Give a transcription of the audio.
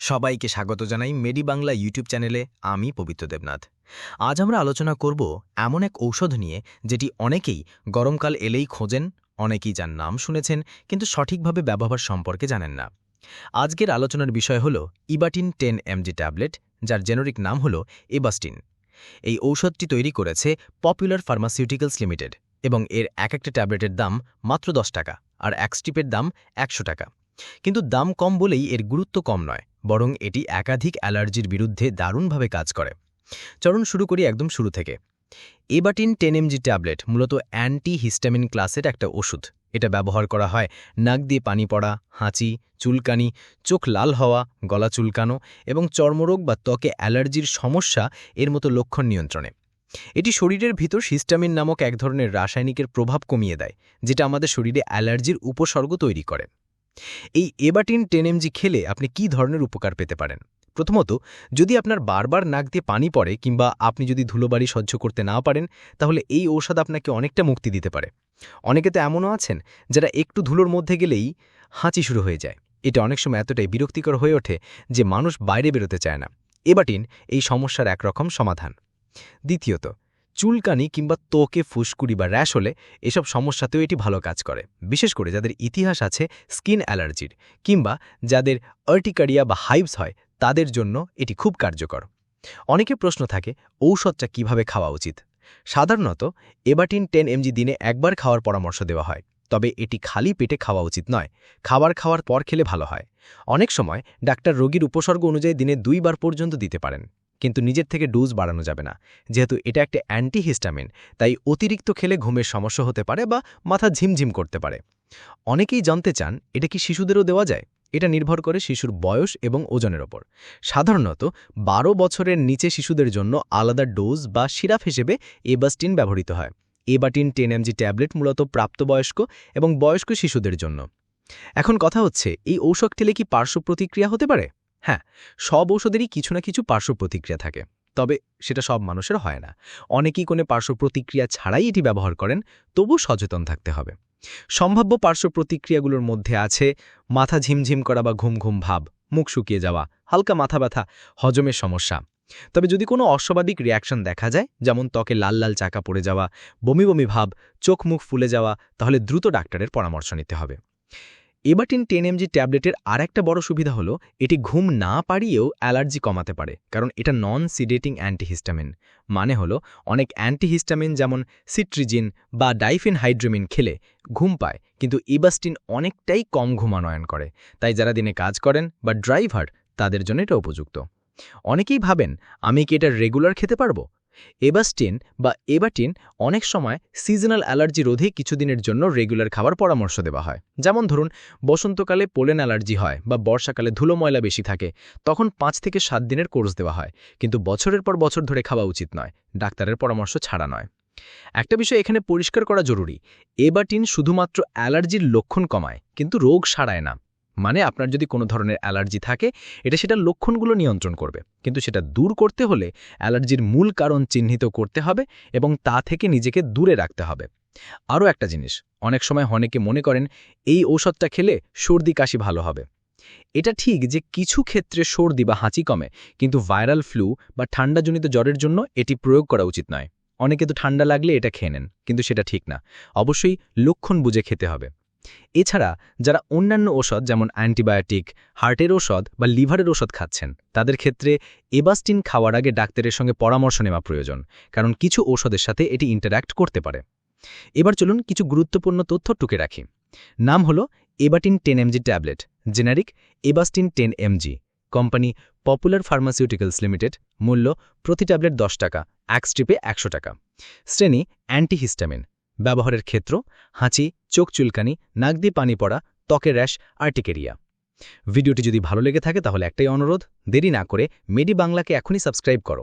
সবাইকে স্বাগত জানাই মেডি বাংলা ইউটিউব চ্যানেলে, আমি পবিত্র দেবনাথ। আজ আমরা আলোচনা করব এমন এক ঔষধ নিয়ে, যেটি অনেকেই গরমকাল এলেই খোঁজেন, অনেকেই যার নাম শুনেছেন, কিন্তু সঠিকভাবে ব্যবহার সম্পর্কে জানেন না। আজকের আলোচনার বিষয় হল ইবাটিন টেন এমজি ট্যাবলেট, যার জেনেরিক নাম হল এবাস্টিন। এই ঔষধটি তৈরি করেছে পপুলার ফার্মাসিউটিক্যালস লিমিটেড এবং এর এক একটা ট্যাবলেটের দাম মাত্র দশ টাকা, আর এক স্ট্রিপের দাম একশো টাকা। কিন্তু দাম কম বলেই এর গুরুত্ব কম নয়। বরং এটি একাধিক অ্যালার্জির বিরুদ্ধে দারুণভাবে কাজ করে। চরণ শুরু করি একদম শুরু থেকে। এবাটিন টেন এমজি ট্যাবলেট মূলত অ্যান্টি হিস্টামিন ক্লাসের একটা ওষুধ। এটা ব্যবহার করা হয় নাক দিয়ে পানি পড়া, হাঁচি, চুলকানি, চোখ লাল হওয়া, গলা চুলকানো এবং চর্মরোগ বা ত্বকে অ্যালার্জির সমস্যা এর মতো লক্ষণ নিয়ন্ত্রণে। এটি শরীরের ভিতর হিস্টামিন নামক এক ধরনের রাসায়নিকের প্রভাব কমিয়ে দেয়, যেটা আমাদের শরীরে অ্যালার্জির উপসর্গ তৈরি করে। এই এবাটিন টেন এমজি খেলে আপনি কি ধরনের উপকার পেতে পারেন? প্রথমত, যদি আপনার বারবার নাক দিয়ে পানি পড়ে কিংবা আপনি যদি ধুলোবাড়ি সহ্য করতে না পারেন, তাহলে এই ঔষধ আপনাকে অনেকটা মুক্তি দিতে পারে। অনেকে তো এমনও আছেন যারা একটু ধুলোর মধ্যে গেলেই হাঁচি শুরু হয়ে যায়। এটা অনেক সময় এতটাই বিরক্তিকর হয়ে ওঠে যে মানুষ বাইরে বেরোতে চায় না। এবাটিন এই সমস্যার একরকম সমাধান। দ্বিতীয়ত চুলকানি কিংবা তোকে ফুসকুড়ি বা র্যাশ হলে এসব সমস্যাতেও এটি ভালো কাজ করে। বিশেষ করে যাদের ইতিহাস আছে স্কিন অ্যালার্জির কিংবা যাদের আর্টিকারিয়া বা হাইভস হয়, তাদের জন্য এটি খুব কার্যকর। অনেকে প্রশ্ন থাকে, ঔষধটা কীভাবে খাওয়া উচিত? সাধারণত এবাটিন টেন এমজি দিনে একবার খাওয়ার পরামর্শ দেওয়া হয়, তবে এটি খালি পেটে খাওয়া উচিত নয়, খাবার খাওয়ার পর খেলে ভালো হয়। অনেক সময় ডাক্তার রোগীর উপসর্গ অনুযায়ী দিনে দুইবার পর্যন্ত দিতে পারেন। কিন্তু নিজের থেকে ডোজ বাড়ানো যাবে না। যেহেতু এটা একটা অ্যান্টিহিস্টামিন, তাই অতিরিক্ত খেলে ঘুমের সমস্যা হতে পারে বা মাথা ঝিমঝিম করতে পারে। অনেকেই জানতে চান, এটা কি শিশুদেরও দেওয়া যায়? এটা নির্ভর করে শিশুর বয়স এবং ওজনের ওপর। সাধারণত বারো বছরের নিচে শিশুদের জন্য আলাদা ডোজ বা সিরাপ হিসেবে এবাস্টিন ব্যবহৃত হয়। এবাটিন, টেন এমজি ট্যাবলেট মূলত প্রাপ্তবয়স্ক এবং বয়স্ক শিশুদের জন্য। এখন কথা হচ্ছে, এই ঔষধ টেলে কি পার্শ্ব প্রতিক্রিয়া হতে পারে? হ্যাঁ সব ওষুধেরই কিছু না কিছু পার্শ্ব প্রতিক্রিয়া থাকে। তবে সেটা সব মানুষের হয় না। অনেকেই কোনো পার্শ্ব প্রতিক্রিয়া ছাড়াই এটি ব্যবহার করেন তবু সচেতন থাকতে হবে। সম্ভাব্য পার্শ্ব প্রতিক্রিয়াগুলোর মধ্যে আছে মাথা ঝিমঝিম করা বা ঘুম ঘুম ভাব, মুখ শুকিয়ে যাওয়া, হালকা মাথা ব্যথা, হজমের সমস্যা। তবে যদি কোনো অস্বাভাবিক রিয়াকশন দেখা যায়, যেমন ত্বকে লাল লাল চাকা পড়ে যাওয়া, বমি বমি ভাব, চোখ মুখ ফুলে যাওয়া, তাহলে দ্রুত ডাক্তারের পরামর্শ নিতে হবে। এবাটিন টেন এমজি ট্যাবলেটের আর একটা বড় সুবিধা হলো, এটি ঘুম না পারিয়েও অ্যালার্জি কমাতে পারে, কারণ এটা নন সিডেটিং অ্যান্টিহিস্টামিন মানে হলো, অনেক অ্যান্টিহিস্টামিন যেমন সিট্রিজিন বা ডাইফিন হাইড্রোমিন খেলে ঘুম পায়, কিন্তু ইবাস্টিন অনেকটাই কম ঘুমানয়ন করে। তাই যারা দিনে কাজ করেন বা ড্রাইভার, তাদের জন্য এটা উপযুক্ত। অনেকেই ভাবেন, আমি কি এটা রেগুলার খেতে পারব? এবাস্টিন বা এবাটিন অনেক সময় সিজনাল অ্যালার্জি রোধে কিছুদিনের জন্য রেগুলার খাবার পরামর্শ দেওয়া হয়। যেমন ধরুন, বসন্তকালে পোলেন অ্যালার্জি হয় বা বর্ষাকালে ধুলো ময়লা বেশি থাকে, তখন পাঁচ থেকে সাত দিনের কোর্স দেওয়া হয়, কিন্তু বছরের পর বছর ধরে খাওয়া উচিত নয়, ডাক্তারের পরামর্শ ছাড়া নয়। একটা বিষয় এখানে পরিষ্কার করা জরুরি, এবাটিন শুধুমাত্র অ্যালার্জির লক্ষণ কমায়, কিন্তু রোগ সারায় না। মানে আপনার যদি কোনো ধরনের অ্যালার্জি থাকে, এটা সেটার লক্ষণগুলো নিয়ন্ত্রণ করবে। কিন্তু সেটা দূর করতে হলে অ্যালার্জির মূল কারণ চিহ্নিত করতে হবে এবং তা থেকে নিজেকে দূরে রাখতে হবে। আরও একটা জিনিস, অনেক সময় অনেকে মনে করেন এই ঔষধটা খেলে সর্দি কাশি ভালো হবে। এটা ঠিক যে কিছু ক্ষেত্রে সর্দি বা হাঁচি কমে, কিন্তু ভাইরাল ফ্লু বা ঠান্ডাজনিত জ্বরের জন্য এটি প্রয়োগ করা উচিত নয়। অনেকে তো ঠান্ডা লাগলে এটা খেয়ে নেন, কিন্তু সেটা ঠিক না। অবশ্যই লক্ষণ বুঝে খেতে হবে। এছাড়া যারা অন্যান্য ওষুধ যেমন অ্যান্টিবায়োটিক, হার্টের ওষুধ বা লিভারের ওষুধ খাচ্ছেন, তাদের ক্ষেত্রে এবাস্টিন খাওয়ার আগে ডাক্তারের সঙ্গে পরামর্শ নেওয়া প্রয়োজন, কারণ কিছু ওষুধের সাথে এটি ইন্টারাক্ট করতে পারে। এবার চলুন কিছু গুরুত্বপূর্ণ তথ্য টুকে রাখি। নাম হল Ebatin ten MG tablet, generic ebastine ten MG, company Popular Pharmaceuticals Limited, মূল্য প্রতি ট্যাবলেট দশ টাকা, এক স্ট্রিপে একশো টাকা। শ্রেণি অ্যান্টিহিস্টামিন ব্যবহারের ক্ষেত্র, হাঁচি, চোখ চুলকানি, নাক পানি পড়া, ত্বকের র্যাশ, আর্টিকেরিয়া। ভিডিওটি যদি ভালো লেগে থাকে তাহলে একটাই অনুরোধ, দেরি না করে মেডি বাংলাকে এখনই সাবস্ক্রাইব করো।